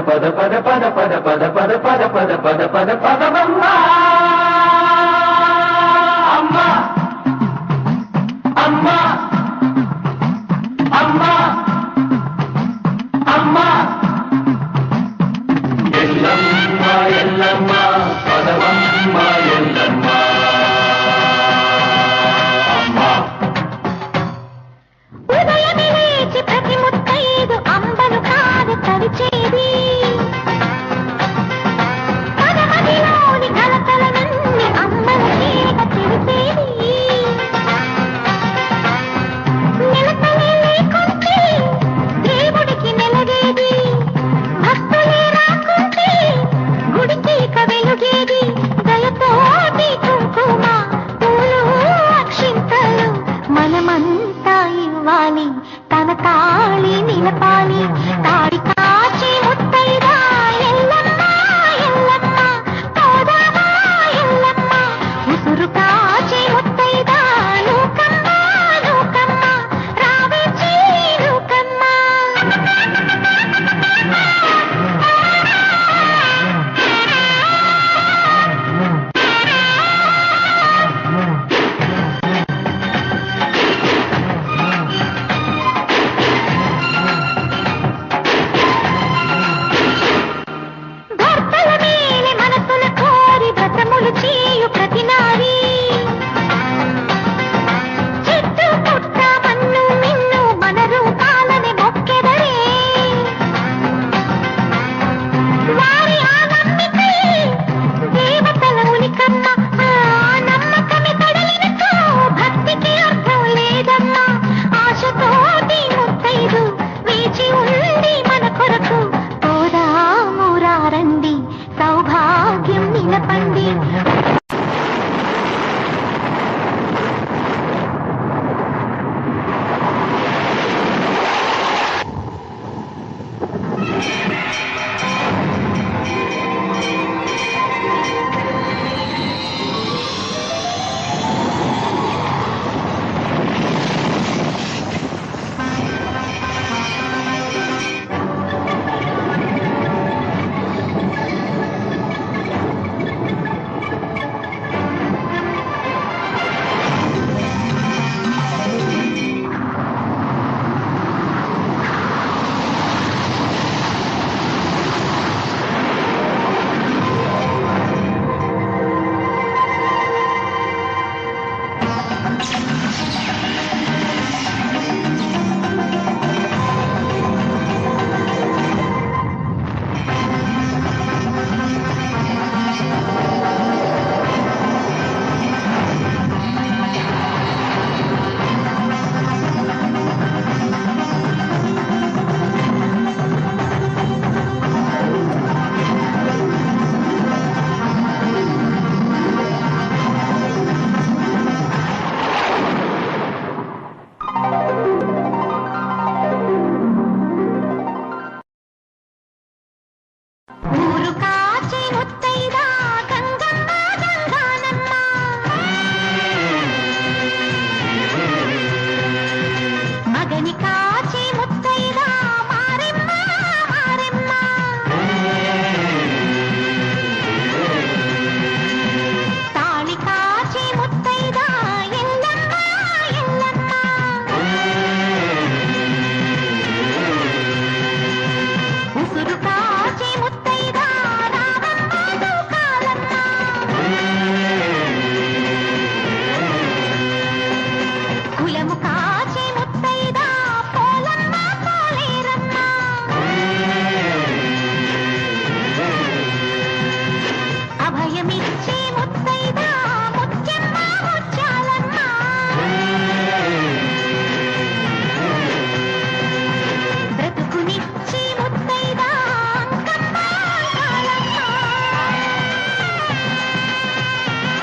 పద పద పద పద పద పద పద పద పద పద పద పదవమ్మ అమ్మ అమ్మ